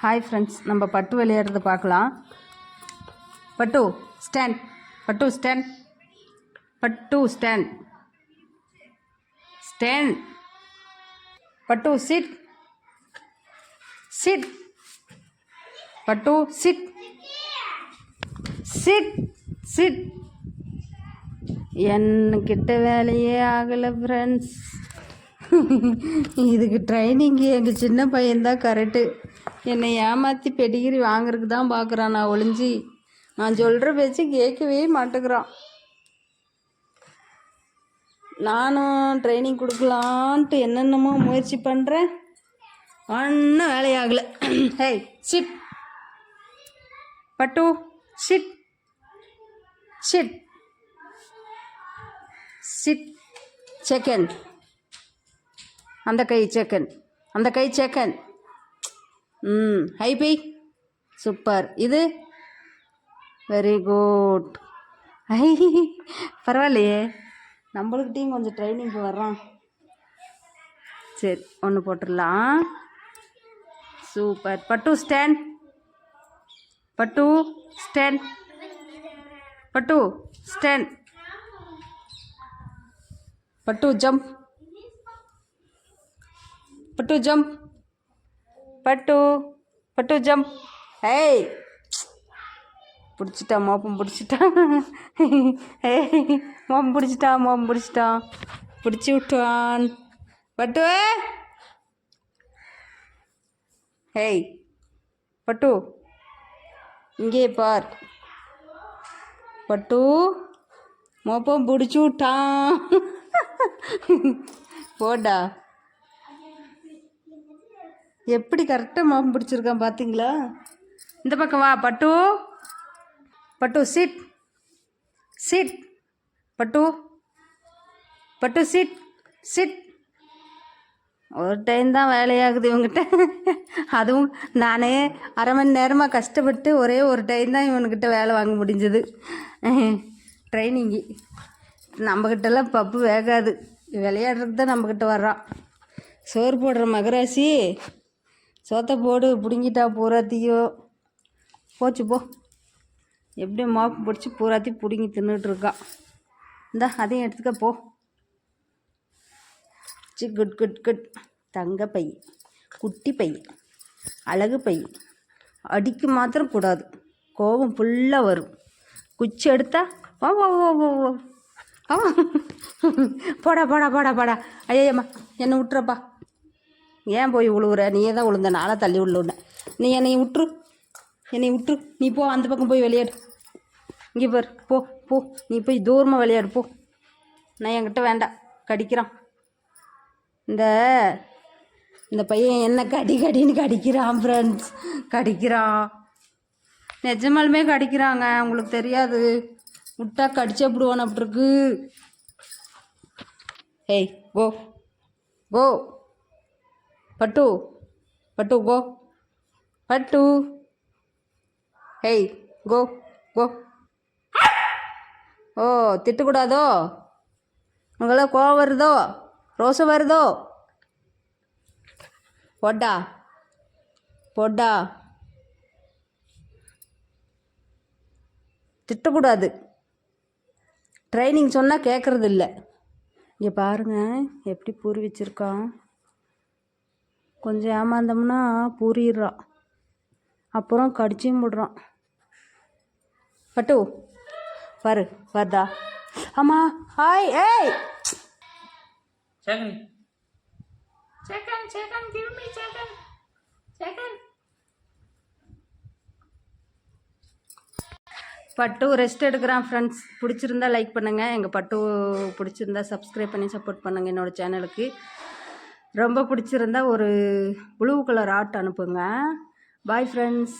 Hi friends நம்ம பட்டு விளையாடுறது பார்க்கலாம். பட்டு ஸ்டாண்ட் பட்டு ஸ்டாண்ட் பட்டு ஸ்டாண்ட் ஸ்டாண்ட் பட்டு சிட் சிட் பட்டு சிட் சிட் சிட் என்கிட்ட வேலையே ஆகலை ஃப்ரெண்ட்ஸ் இதுக்கு ட்ரைனிங்கு எங்கள் சின்ன பையன்தான் கரெக்டு என்னை ஏமாற்றி பெடிகிரி வாங்குறதுக்கு தான் பார்க்குறான் நான் ஒளிஞ்சி நான் சொல்கிற பேச்சு கேட்கவே மாட்டேங்கிறான். நானும் ட்ரைனிங் கொடுக்கலான்ட்டு என்னென்னமோ முயற்சி பண்ணுறேன் ஒன்றும் வேலையாகலை. ஹேய் சிட் பட்டு சிட் சிட் சிட் செகண்ட் அந்த கை செகண்ட் அந்த கை செகண்ட் ம். ஹைபை சூப்பர் இது? வெரி குட் ஐ பரவாயில்லையே. நம்மளுக்கிட்டையும் கொஞ்சம் ட்ரைனிங் வர்றான். சரி ஒன்று போட்டுடலாம். சூப்பர் பட்டு ஸ்டாண்ட் பட்டு ஸ்டாண்ட் பட்டு ஸ்டாண்ட் பட்டு ஜம்ப் பட்டு ஜம்ப் பட்டு பட்டு ஜம்ப் ஏய் பிடிச்சிட்டா மோப்பம் பிடிச்சிட்டான் ஏய் மோப்பம் பிடிச்சிட்டான் மோப்பம் பிடிச்சிட்டான் பிடிச்சி விட்டுவான். பட்டு. ஏய் பட்டு. இங்கே பார். பட்டு. மோப்பம் பிடிச்சி விட்டான். போடா. எப்படி கரெக்டாக மாம் பிடிச்சிருக்கான் பார்த்தீங்களா இந்த பக்கம் வா பட்டு. பட்டு சீட் சீட் பட்டு. பட்டு சீட் சீட் ஒரு டைம் தான் வேலையாகுது இவங்கிட்ட. அதுவும் நானே அரை மணி நேரமாக கஷ்டப்பட்டு ஒரே ஒரு டைம் தான் இவனுக்கிட்ட வேலை வாங்க முடிஞ்சது. ட்ரைனிங்கு நம்மக்கிட்டலாம் பப்பு வேகாது. விளையாடுறதுக்கு தான் நம்மக்கிட்ட வர்றான். சோறு போடுற மகராசி. சோத்தை போடு பிடுங்கிட்டா பூராத்தியோ. போச்சு போ. எப்படியும் மாப்பு பிடிச்சி பூராத்தி பிடுங்கி தின்னுட்டு இந்தா அதையும் எடுத்துக்க போ. சி குட் குட் குட். தங்க பை குட்டி பை அழகு பை. அடிக்க மாத்திரம் கூடாது. கோபம் ஃபுல்லாக வரும். குச்சி எடுத்தா ஓ ஓ ஓ ஓ ஓ போடா போடா போடா போடா. ஐயம்மா என்னை விட்டுறப்பா ஏன் போய் உழுவுற? நீயே தான் உளுந்த நாளாக தள்ளி உள்ளுன்னு நீ என்னை விட்டுரு என்னை விட்டுரு நீ போ அந்த பக்கம் போய் விளையாடு இங்கே பார். போ போ. நீ போய் தூரமாக விளையாடு போ. நான் என்கிட்ட வேண்டாம். கடிக்கிறான். இந்த இந்த பையன் என்ன கடி கடின்னு கடிக்கிறான் ஃப்ரெண்ட்ஸ் கடிக்கிறான். நிஜமாலுமே கடிக்கிறாங்க. உங்களுக்கு தெரியாது. விட்டா கடிச்சே விடுவான் அப்படி இருக்கு ஏய் கோ கோ பட்டு பட்டு கோ. பட்டு. ஹெய் கோ கோ. ஓ திட்டக்கூடாதோ? உங்களாம் கோவம் வருதோ? ரோசம் வருதோ? போட்டா போட்டா. திட்டக்கூடாது. ட்ரைனிங் சொன்னால் கேட்குறது இல்லை இங்கே பாருங்கள் எப்படி பூரி வச்சுருக்கான். கொஞ்சம் ஏமாந்தோம்னா பூரிடுறான் அப்புறம் கடிச்சும் விடுறான் பட்டு. பாரு வருதா ஆமாம் ஹாய் ஏய். Second. பட்டு ரெஸ்ட் எடுக்கிறான் ஃப்ரெண்ட்ஸ் பிடிச்சிருந்தா லைக் பண்ணுங்கள் எங்கள் பட்டு பிடிச்சிருந்தா சப்ஸ்கிரைப் பண்ணி சப்போர்ட் பண்ணுங்கள் என்னோடய சேனலுக்கு ரொம்ப பிடிச்சிருந்தா ஒரு ப்ளூ கலர் ஆர்ட் அனுப்புங்க. Bye friends